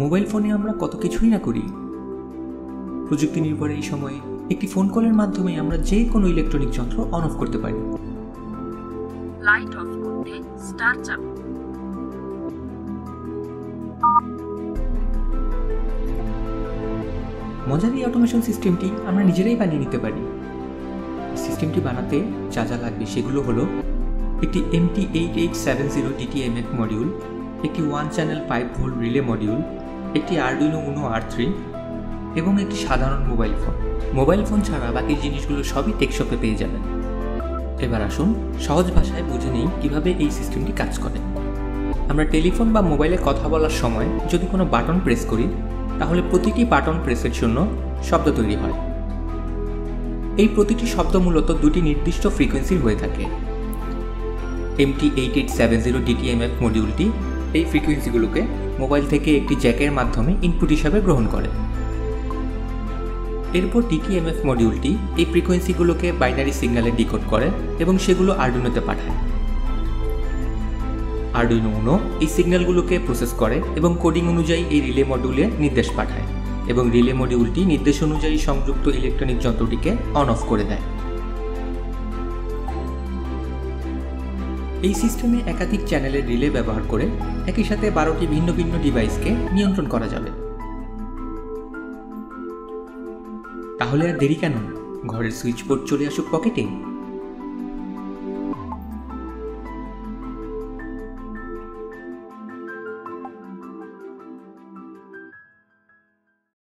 Mobile ফোনে আমরা কত কিছুই না করি। প্রযুক্তি নির্ভর এই সময়ে একটি ফোন কলের মাধ্যমে আমরা যে কোনো ইলেকট্রনিক যন্ত্র অন অফ করতে পারি। লাইট অফ করতে স্টার মজার এই অটোমেশন সিস্টেমটি আমরা নিজেরাই বানিয়ে নিতে পারি। সিস্টেমটি বানাতে যা যা লাগবে সেগুলো হলো একটি MT eight eight seven zero DTMF module একটি one channel five volt relay module একটি আরডুইনো উনো আর থ্রি এবং একটি সাধারণ মোবাইল ফোন মোবাইল ফোন ছাড়া বাকি জিনিসগুলো সবই টেকশপে পেয়ে যাবেন। এবার আসুন, সহজ ভাষায় বুঝে নিই কীভাবে এই সিস্টেমটি কাজ করে। আমরা টেলিফোন বা মোবাইলে কথা বলার সময় যদি কোনো বাটন প্রেস করি, তাহলে প্রতিটি বাটন প্রেসের জন্য শব্দ তৈরি হয়। এই প্রতিটি শব্দ মূলত দুটি নির্দিষ্ট ফ্রিকোয়েন্সির হয়ে থাকে। MT eight eight seven zero DTMF মডিউলটি এই ফ্রিকোয়েন্সিগুলোকে মোবাইল থেকে একটি জ্যাকের মাধ্যমে ইনপুট হিসাবে গ্রহণ করে। এরপর ডিটিএমএফ মডিউলটি এই ফ্রিকোয়েন্সিগুলোকে বাইনারি সিগন্যালে ডিকোড করে এবং সেগুলো আর্ডুইনোতে পাঠায়। আর্ডুইনো উনো এই সিগন্যালগুলোকে প্রসেস করে এবং কোডিং অনুযায়ী এই রিলে মডিউলে নির্দেশ পাঠায় এবং রিলে মডিউলটি নির্দেশ অনুযায়ী সংযুক্ত ইলেকট্রনিক যন্ত্রটিকে অন অফ করে দেয়। এই সিস্টেমে একাধিক চ্যানেলের রিলে ব্যবহার করে একই সাথে বারোটি ভিন্ন ভিন্ন ডিভাইসকে নিয়ন্ত্রণ করা যাবে। তাহলে আর দেরি কেন? ঘরের সুইচ বোর্ড চলে আসুক পকেটে।